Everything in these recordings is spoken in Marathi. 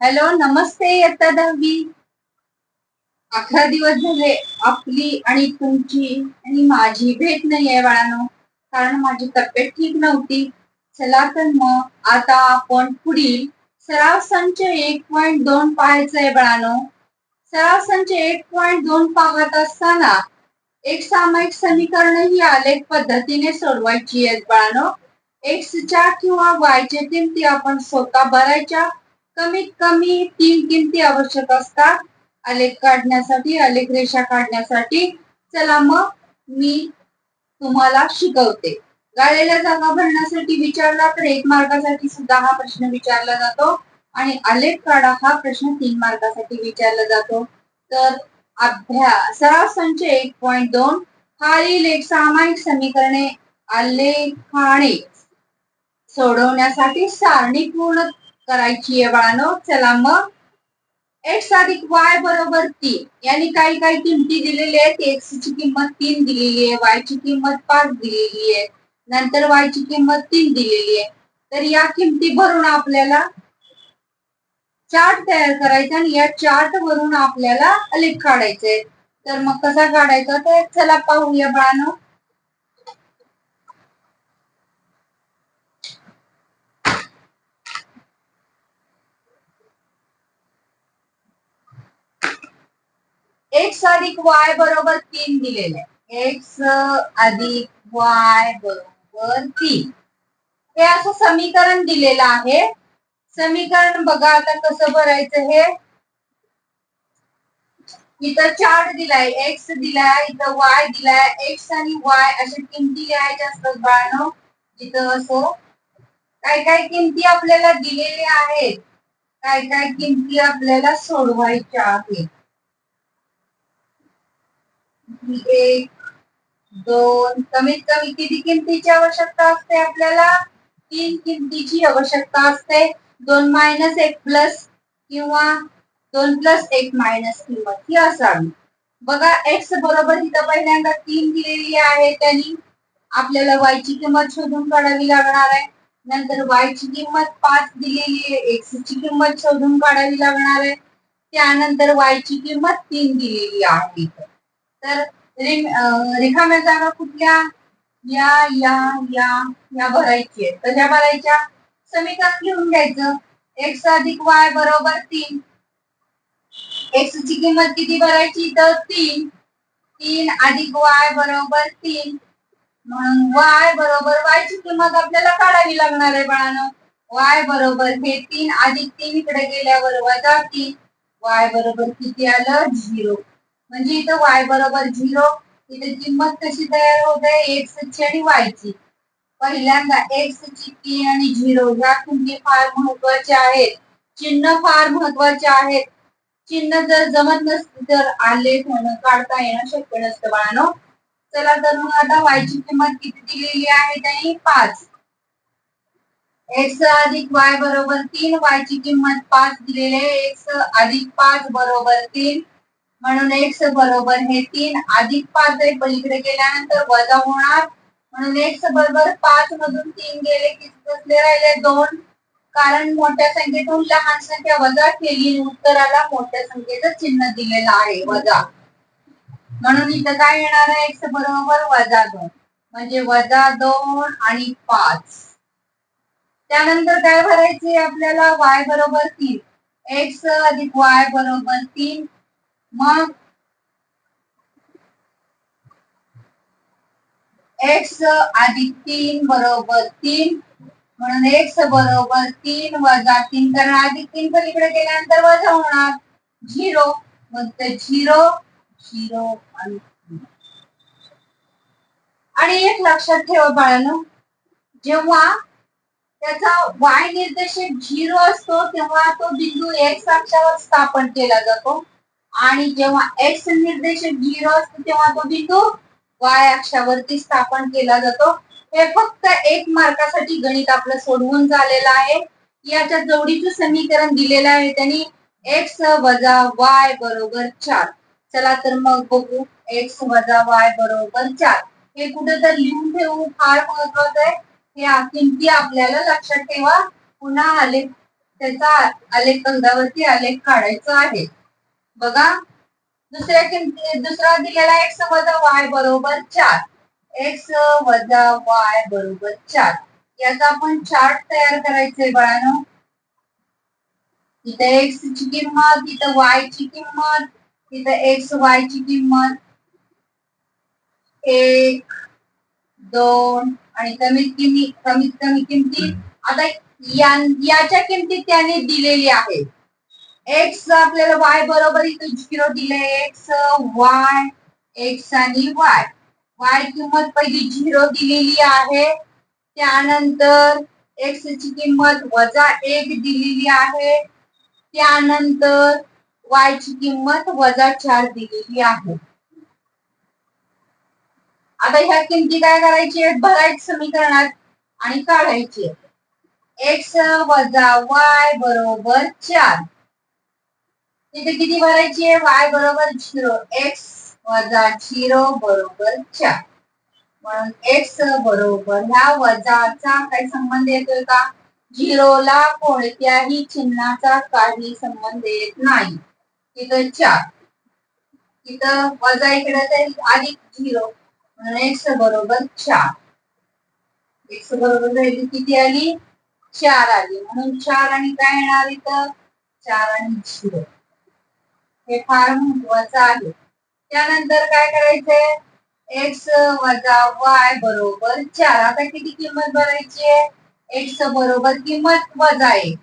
हॅलो नमस्ते इयत्ता दहावी. अकरा दिवस झाले आपली आणि तुमची आणि माझी भेट नाही आहे बाळानो. कारण माझी तब्येत ठीक नव्हती. चला तर मग आता आपण पुढील सराव संच एक पॉइंट दोन पाहायचं आहे बाळानो. सराव संच एक पॉइंट दोन पाहत असताना एक सामायिक समीकरण ही आलेख पद्धतीने सोडवायची आहेत बाळानो. एक्सच्या किंवा वायच्या किमती आपण स्वतः भरायच्या कमीत कमी तीन किमती आवश्यक असतात. आलेख काढण्यासाठी आलेख रेषा काढण्यासाठी. चला मग मी तुम्हाला शिकवते. गाळलेल्या जागा भरण्यासाठी विचारला तर एक मार्गासाठी सुद्धा हा प्रश्न विचारला जातो. आणि आलेख काढा हा प्रश्न तीन मार्कासाठी विचारला जातो. तर अभ्यास सराव संच एक पॉइंट दोन. खालील एक सामायिक समीकरणे आलेखाने सोडवण्यासाठी सारणी पूर्ण करायची आहे बाळानो चला मग. एक्स अधिक वाय बरोबर तीन यांनी काही काही किमती दिलेल्या आहेत. एक्स ची किंमत तीन दिलेली आहे. वाय ची किंमत पाच दिलेली आहे. नंतर वाय ची किंमत तीन दिलेली आहे. तर या किमती भरून आपल्याला चार्ट तयार करायचा आणि या चार्ट वरून आपल्याला आलेख काढायचे तर मग कसा काढायचा तर चला पाहूया बाळानो. अधिक वाय बरोबर तीन दिलेले एक्स अधिक वाय बरोबर तीन. समीकरण दिलेलं आहे. समीकरण बघा कसं इथं चार्ट दिलाय एक्स इथं वाय दिलाय एक्स आणि वाय अशा किमती लिहायच्या असतात काय काय किमती आपल्याला दिलेल्या आहेत? काय काय किमती आपल्याला सोडवायच्या आहेत? एक दोन. कमीत कमी किती किमतीची आवश्यकता असते आपल्याला? तीन किमतीची आवश्यकता असते. दोन मायनस एक प्लस किंवा दोन प्लस एक मायनस किंमत ही असावी बघा एक्स बरोबर इथं पहिल्यांदा तीन दिलेली आहे त्यांनी. आपल्याला वाय ची किंमत शोधून काढावी लागणार आहे. नंतर वाय ची किंमत पाच दिलेली आहे. एक्स ची किंमत शोधून काढावी लागणार आहे. त्यानंतर वाय ची किंमत तीन दिलेली आहे तर रिकाम्या जागा कुठल्या या या या या भरायची आहे कशा भरायच्या समीकरण लिहून घ्यायचं. एक्स अधिक वाय बरोबर तीन. एक्स ची किंमत किती भरायची? तर तीन. तीन अधिक वाय बरोबर तीन. म्हणून वाय बरोबर वाय ची किंमत आपल्याला काढावी लागणार आहे बाळानं. वाय बरोबर हे तीन अधिक तीन इकडे गेल्यावर वजा तीन. वाय बरोबर किती आलं? झिरो. म्हणजे इथं वाय बरोबर झिरो इथे किंमत कशी तयार होते? एक्स ची आणि वाय ची. पहिल्यांदा एक्स ची तीन आणि झिरो ह्या किमती फार महत्त्वाच्या आहेत. चिन्ह फार महत्त्वाचे आहेत. चिन्ह जर जमत नसते तर आले होणं काढता येणं शक्य नसतं बाळानो. चला तर मग आता वाय ची किंमत किती दिलेली आहे त्यांनी? पाच. एक्स अधिक वाय बरोबर तीन वाय ची किंमत पाच दिलेली आहे. एक्स अधिक पाच बरोबर तीन. म्हणून एक्स बरोबर हे तीन अधिक पाच आहे पलीकडे गेल्यानंतर वजा होणार. म्हणून एक्स बरोबर पाच मधून तीन गेले की बसले राहिले दोन. कारण मोठ्या संख्येतून लहान संख्या वजा केली. उत्तराला मोठ्या संख्येचं चिन्ह दिलेलं आहे. वजा. म्हणून इथं काय येणार आहे? एक्स बरोबर वजा दोन. म्हणजे वजा दोन आणि पाच. त्यानंतर काय भरायचे आपल्याला? वाय बरोबर तीन. एक्स अधिक वाय बरोबर तीन. मग एक्स अधिक तीन बरोबर तीन. म्हणून एक्स बरोबर तीन वजा तीन. कारण अधिक तीन पलीकडे गेल्यानंतर वजा होणार. झिरो. मग झिरो झिरो आणि आणि एक लक्षात ठेवा बाळानो. जेव्हा त्याचा वाय निर्देशक झिरो असतो तेव्हा तो बिंदू एक्स अक्षावर स्थापन केला जातो. आणि जेव्हा एक्स निर्देशक झिरो असतो तेव्हा तो बिंदू वाय अक्षावरती स्थापन केला जातो. हे फक्त एक मार्कासाठी गणित आपलं सोडवून झालेलं आहे. याच्या जोडीचं समीकरण दिलेलं आहे त्यांनी. एक्स वजा वाय बरोबर चार. चला तर मग बघू. एक्स वजा वाय बरोबर चार. हे कुठं तर लिहून ठेवू? फार महत्वाचं आहे. हे किमती आपल्याला लक्षात ठेवा. पुन्हा आलेख त्याचा आलेख कंदावरती आलेख काढायचा आहे. बघा. दुसऱ्या किमती दुसरा दिलेला एक्स वजा वाय बरोबर चार. एक्स वजा वाय बरोबर चार. याचा आपण चार्ट तयार करायचंय बाळानो. तिथं एक्स ची किंमत तिथं वाय ची किंमत तिथं एक्स वाय ची किंमत. एक दोन आणि कमीत किमी कमीत कमी किमती. आता याच्या किमती त्याने दिलेली आहे. एक्स आपल्याला वाय बरोबर इथे झिरो दिले एक्स वाय एक्स आणि वाय वाय किंमत पहिली झिरो दिलेली आहे. त्यानंतर एक्स ची किंमत वजा एक दिलेली आहे. त्यानंतर वाय ची किंमत वजा चार दिलेली आहे. आता ह्या किमती काय करायची भरायची समीकरणात आणि काढायची एक्स वजा वाय बरोबर चार. तिथे किती भरायची आहे? वाय बरोबर झिरो. एक्स वजा झिरो बरोबर चार. म्हणून एक्स बरोबर ह्या वजाचा काही संबंध येतोय का? झिरोला कोणत्याही चिन्हाचा काही संबंध येत नाही. तिथं चार. तिथं वजा इकडे तर अधिक झिरो. म्हणून एक्स बरोबर चार. एक्स बरोबर किती आली? चार आली. म्हणून चार आणि काय येणार इथं? चार आणि झिरो. हे फार महत्वाचं आहे. त्यानंतर काय करायचंय? एक्स वजा वाय बरोबर चार. आता किती किंमत भरायची आहे? एक्स बरोबर किंमत वजा एक.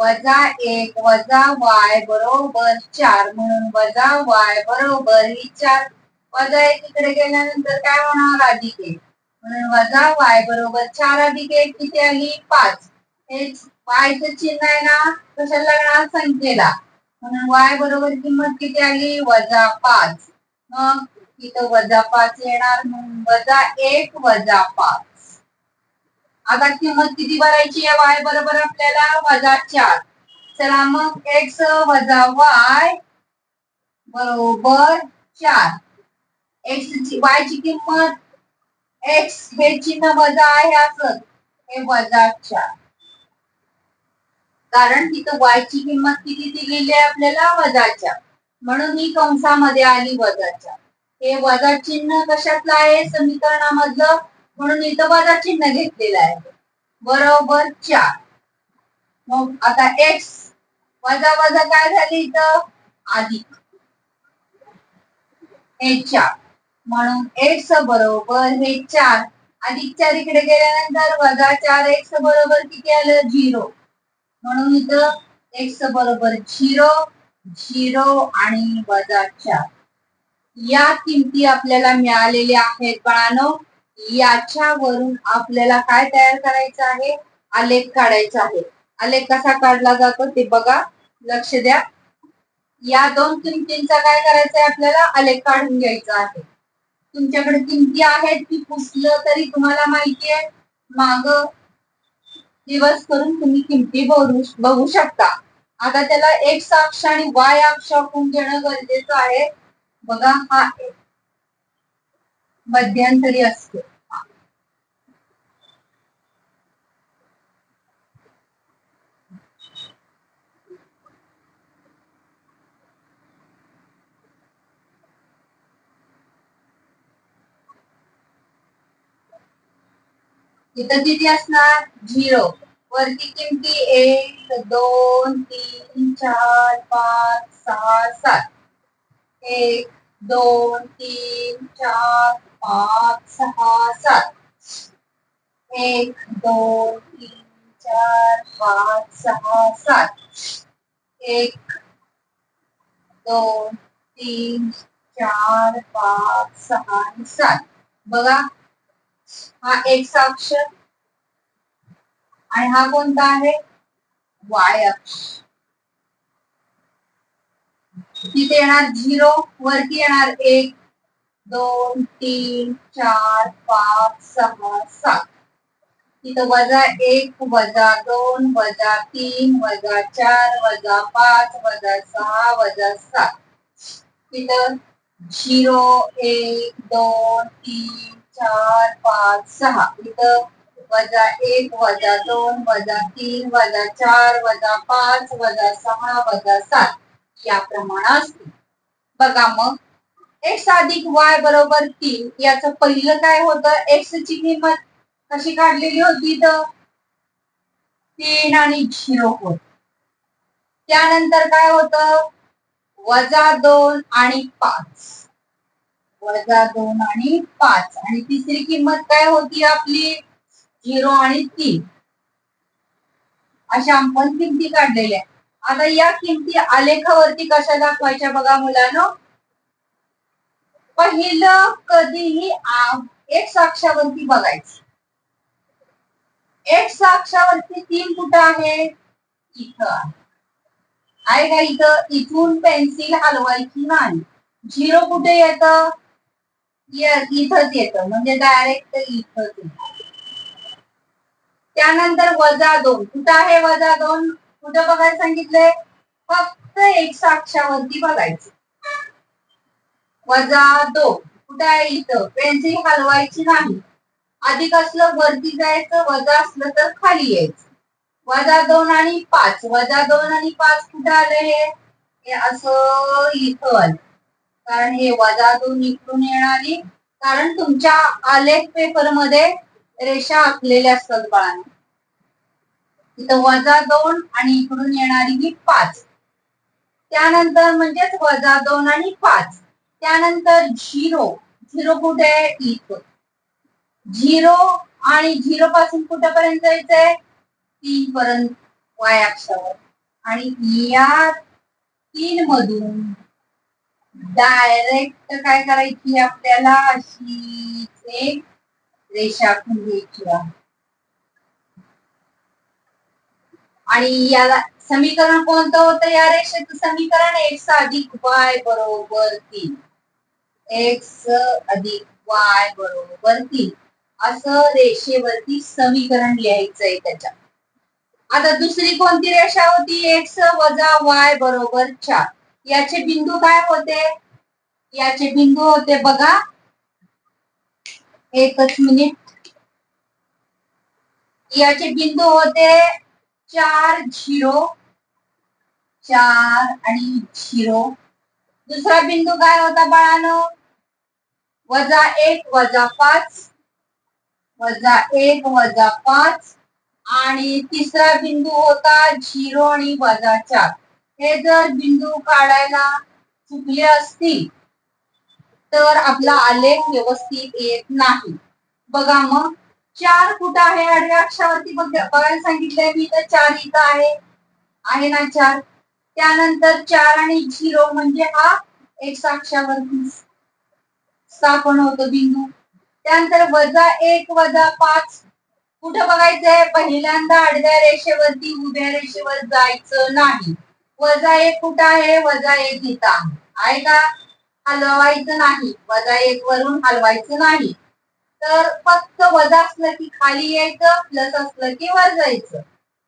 वजा एक वजा वाय बरोबर चार म्हणून वजा वाय बरोबर ही चार. वजा एक इकडे गेल्यानंतर काय होणार? अधिक एक. म्हणून वजा वाय बरोबर चार अधिक एक किती आली? पाच. हे वायचं चिन्ह आहे ना? कशाला लागणार? संख्येला. म्हणून वाय बरोबर किंमत किती आली? वजा पाच. मग इथं वजा पाच येणार. म्हणून वजा एक वजा पाच. आता किंमत किती भरायची आहे? वाय बरोबर आपल्याला वजा चार. चला मग एक्स वजा वाय बरोबर चार. एक्स ची वाय ची किंमत एक्स हे चिन्ह वजा आहे असं. हे वजा चार. कारण तिथं वाय ची किंमत किती दिलेली आहे आपल्याला? वजाच्या. म्हणून ही कंसामध्ये आली वजाच्या. हे वजा चिन्ह कशातलं आहे? समीकरणामधलं. म्हणून इथं वजा चिन्ह घेतलेलं आहे. बरोबर चार. मग आता एक्स वजा वजा काय झाली इथं? अधिक हे चार. म्हणून एक्स बरोबर हे चार. अधिक चार इकडे गेल्यानंतर वजा चार एक्स बरोबर किती आलं? झिरो. म्हणून इथं एक्स बरोबर झिरो झिरो आणि वजा चार. या किमती आपल्याला मिळालेल्या आहेत बाळानो. याच्यावरून आपल्याला काय तयार करायचं आहे? आलेख काढायचा आहे. आलेख कसा काढला जातो ते बघा. लक्ष द्या. या दोन किमतींचा काय करायचं आहे आपल्याला? आलेख काढून घ्यायचा आहे. तुमच्याकडे किमती आहेत की पुसलं तरी तुम्हाला माहिती आहे? माग दिवस करून तुम्ही किमती बघू शकता. आता त्याला एक्स अक्ष आणि वाय अक्ष आखून घेणं गरजेचं आहे? बघा हा मध्यंतरी असतो. इथं किती असणार? झिरो. वरती किमती? एक दोन तीन चार पाच सहा सात. एक दोन तीन चार पाच सहा सात. एक दोन तीन चार पाच सहा सात. एक दोन तीन चार पाच सहा सात. बघा हा एक अक्ष आणि हा कोणता आहे? वाय अक्ष. तिथे येणार झिरो वरती येणार एक दोन तीन चार पाच सहा सात. तिथं वजा एक वजा दोन वजा तीन वजा चार वजा पाच वजा सहा वजा सात. तिथं झिरो एक दोन तीन चार पाच सहा. इथं वजा एक वजा दोन वजा तीन वजा चार वजा पाच वजा सहा वजा सात. या प्रमाणात असतील. बघा मग. एक्स अधिक वाय बरोबर तीन. याचं पहिलं काय होतं? एक्स ची किंमत कशी काढलेली होती तर तीन आणि झिरो होत. त्यानंतर काय होतं? वजा दोन आणि पाच. वजा दोन आणि पाच. आणि तिसरी किंमत काय होती आपली? झिरो आणि तीन. अशा आपण किमती काढलेल्या आता या किमती आलेखावरती कशा दाखवायच्या बघा मुलांना? पहिलं कधीही एक अक्षावरती बघायचं. एक अक्षावरती तीन कुठं आहे? इथं आहे का इथं? इथून पेन्सिल हलवायची नाही. झिरो कुठे येतं? इथंच येतं म्हणजे डायरेक्ट इथंच येत. त्यानंतर वजा दोन. कुठं आहे वजा दोन? कुठं बघायला सांगितलंय? फक्त एक साक्षावरती बघायचं. वजा दोन. कुठं आहे इथं? पेन्सिल हलवायची नाही. अधिक असलं वरती जायचं वजा असलं तर खाली यायचं. वजा दोन आणि पाच. वजा दोन आणि पाच कुठं आले हे असं इथं आलं. कारण हे वजा दोन इकडून येणारी कारण तुमच्या आलेख पेपरमध्ये रेषा आखलेल्या असतात बाळाने. इथं वजा दोन आणि इकडून येणारी ही पाच. त्यानंतर म्हणजेच वजा दोन आणि पाच. त्यानंतर झिरो. झिरो कुठे आहे? इथं. झिरो आणि झिरो पासून कुठेपर्यंत जायचंय तीन पर्यंत. वाय अक्षावर. आणि या तीन मधून डायरेक्ट काय करायची आपल्याला अशी एक रेषा आखून घ्यायची आहे. आणि याला समीकरण कोणतं होतं? या रेषेचं समीकरण एक्स अधिक वाय बरोबर तीन. एक्स अधिक वाय बरोबर तीन. असं रेषेवरती समीकरण लिहायचंय त्याच्या आता दुसरी कोणती रेषा होती? एक्स वजा वाय बरोबर चार. याचे बिंदू काय होते? याचे बिंदू होते बघा. एकच मिनिट. याचे बिंदू होते चार झिरो. चार आणि झिरो. दुसरा बिंदू काय होता बाळानो? वजा एक वजा पाच. वजा एक वजा पाच. आणि तिसरा बिंदू होता झिरो आणि वजा चार. हे जर बिंदू काढायला चुकले असतील तर आपला आलेख व्यवस्थित येत नाही. बघा मग चार कुठं आहे आडव्या अक्षावरती बघायला सांगितलंय मी तर चार इथं आहे. आहे ना चार? त्यानंतर चार आणि झिरो म्हणजे हा एक अक्षावरती स्थापन होतो बिंदू. त्यानंतर वजा एक वजा पाच. कुठं बघायचंय? पहिल्यांदा आडव्या रेषेवरती उभ्या रेषेवर जायचं नाही. वजा एक कुठं आहे? वजा एक इथं आहे. का? हलवायचं नाही. वजा एक वरून हलवायचं नाही. तर फक्त वजा असलं की खाली यायचं प्लस असलं की वर जायचं.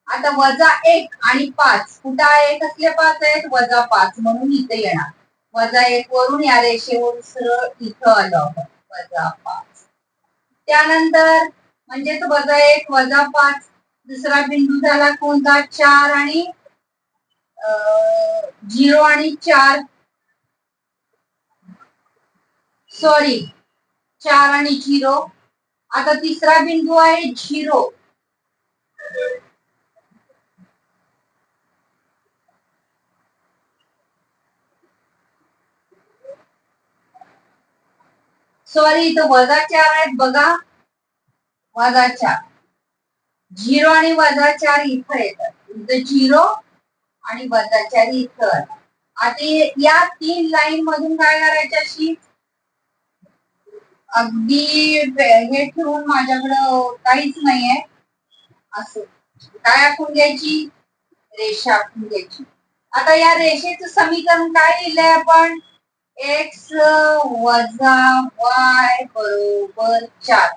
आता वजा एक आणि पाच कुठं आहे? कसले पाच आहेत? वजा पाच म्हणून इथे येणार. वजा एक वरून या रेषेवर सरळ इथं आलं. वजा पाच. त्यानंतर म्हणजेच वजा एक वजा पाच. दुसरा बिंदू झाला कोणता? चार आणि झिरो आणि चार. सॉरी चार आणि झिरो. आता तिसरा बिंदू आहे झिरो. सॉरी इथं वजा चार आहेत बघा. वजा चार. झिरो आणि वजा चार इथं येतात. इथं झिरो आणि वजा इतर. आता या तीन लाईन मधून काय करायचं अशी? अगदी हे ठेवून माझ्याकडं काहीच नाहीये. असं. काय आखून घ्यायची? रेषा आखून घ्यायची. आता या रेषेचं समीकरण काय लिहिलंय आपण? एक्स वजा वाय बरोबर चार.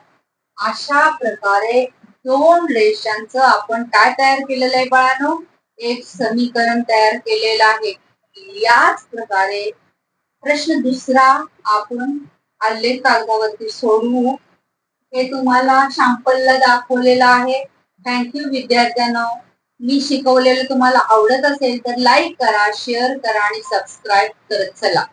अशा प्रकारे दोन रेषांचं आपण काय तयार केलेलं आहे बाळानो? एक समीकरण तयार केलेलं आहे. याच प्रकारे प्रश्न दुसरा आपण आलेख कागदावरती सोडवू हे तुम्हाला शॅम्पलला दाखवलेलं आहे. थँक्यू विद्यार्थ्यांना. मी शिकवलेलं तुम्हाला आवडत असेल तर लाईक करा शेअर करा आणि सबस्क्राईब करत चला.